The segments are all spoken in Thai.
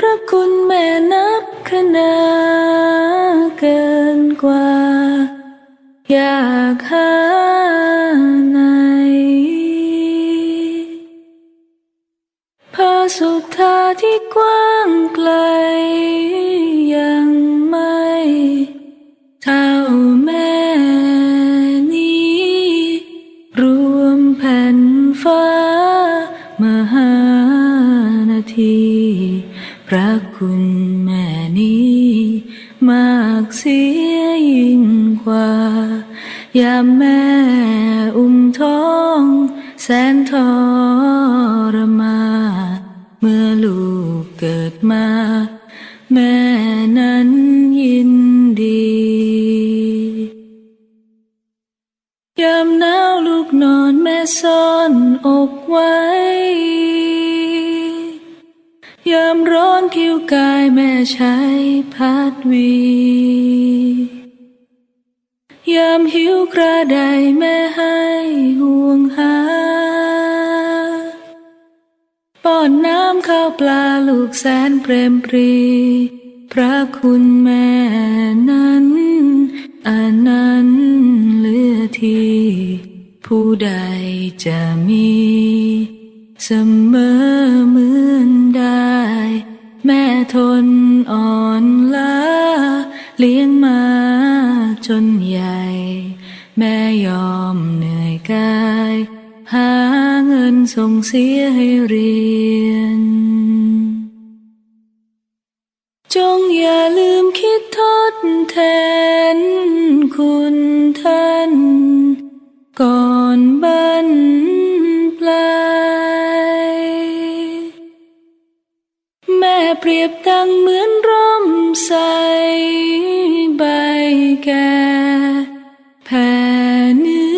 พระคุณแม่นับคณาเกินกว่า อยากหาไหนพระสุธาที่กว้างไกลยังไม่เท่าแม่นี้ รวมแผ่นฟ้ามหาามแม่อุ้มท้อง แสนทรมา เมื่อลูกเกิดมา แม่นั้นยินดียามหนาวลูกนอนแม่ซ่อนอกไว้ ยามร้อนผิวกายแม่ใช้พัดวี ยามหิวกระไดแม่ให้ห่วงหา ป้อนน้ำข้าวปลาลูกแสนเปรมปรี พระคุณแม่นั้นอันนั้นเหลือที่ ผู้ใดจะมี มาจนใหญ่ แม่ยอมเหนื่อยกาย หาเงินส่งเสียให้เรียน จงอย่าลืมคิดทดแทนคุณท่าน ก่อนบันปลายแม่เปรียบดังเหมือนร่มใส แก่แผ่เนื้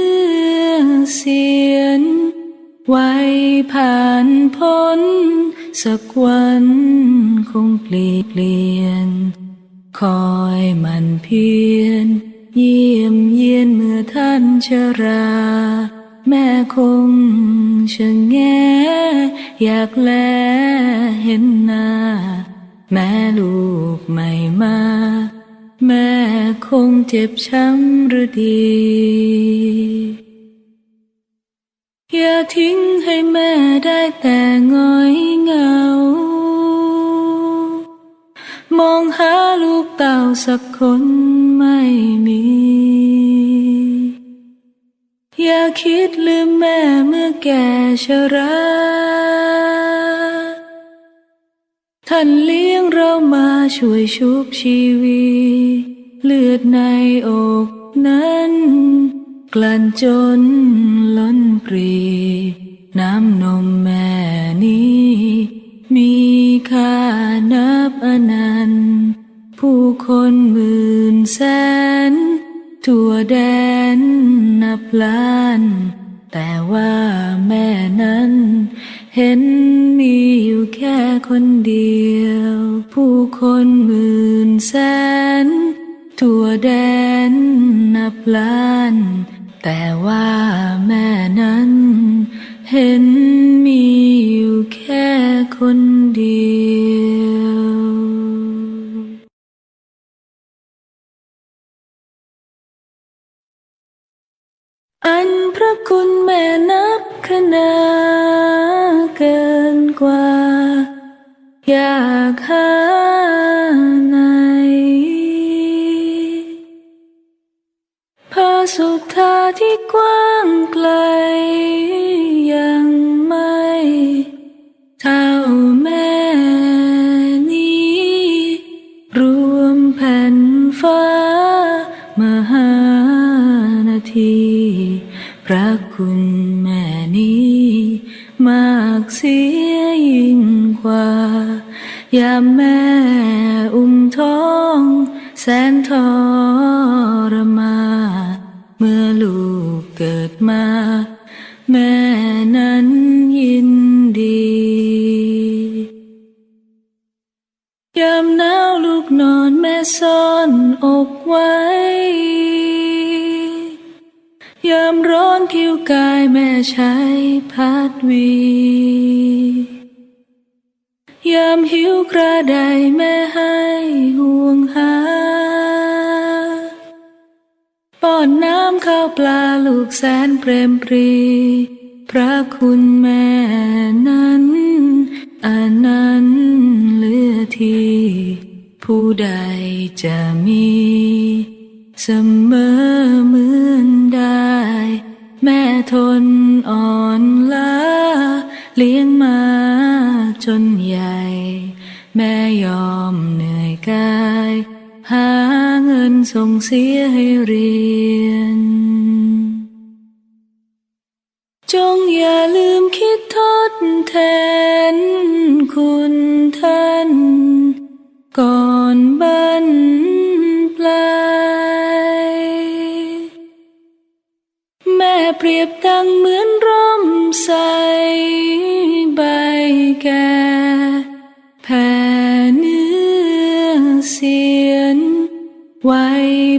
อเสียน ไว้ผ่านพ้น สักวันคงเปลี่ยนเปลี่ยน คอยมันเพียรเยี่ยมเยียนเมื่อท่านชรา แม่คงชะแงอยากแลเห็นหน้า แม่ลูก คงเจ็บช้ำหรือดี อย่าทิ้งให้แม่ได้แต่ง้อยเหงา มองหาลูกเต่าสักคนไม่มี อย่าคิดลืมแม่เมื่อแก่ชราท่านเลี้ยงเรามาช่วยชุบชีวี เลือดในอกนั้น กลั่นจนล้นปรี น้ำนมแม่นี้ มีค่านับอนันต์ ผู้คนหมื่นแสน ทั่วแดนนับล้าน แต่ว่าแม่นั้นเห็นมี ล้าน แต่ว่าแม่นั้น เห็นมีอยู่แค่คนเดียวอันพระคุณแม่นับคณาเกินกว่า อยากหา สุธาที่กว้างไกล ยังไม่เท่าแม่นี้ รวมแผ่นฟ้า มหานาที พระคุณแม่นี้ มากเสียยิ่งกว่า ยามแม่อุ้มท้อง แสนทรมาน เมื่อลูกเกิดมา แม่นั้นยินดี ยามหนาวลูกนอนแม่ซ่อนอกไว้ ยามร้อนผิวกายแม่ใช้พัดวี ยามหิวกระไดแม่ให้ห่วงหา ป้อนน้ำข้าวปลาลูกแสนเปรมปรี พระคุณแม่นั้นอันนั้นเลือที่ผู้ใดจะมี เสมอเหมือนได้ แม่ทนอ่อนล้าเลี้ยงมาจนใหญ่ แม่ยอมเหนื่อยกาย หา นส่งเสียให้เรียน จงอย่าลืมคิดทดแทนคุณท่าน ก่อนบันปลายแม่เปรียบดังเหมือนร่มใสใบแก่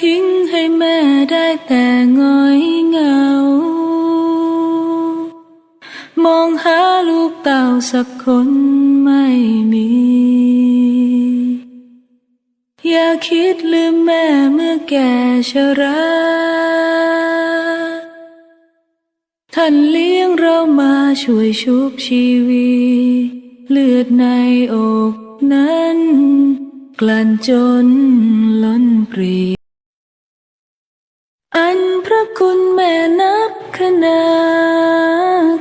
ทิ้งให้แม่ได้แต่ง้อยเหงา มองหาลูกเต่าสักคนไม่มี อย่าคิดลืมแม่เมื่อแก่ชราท่านเลี้ยงเรามาช่วยชุบชีวีเลือดในอกนั้น กลั่นจนล้นปรี ระคุณแม่นับขนา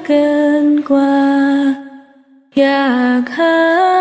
เกินกว่า อยากหา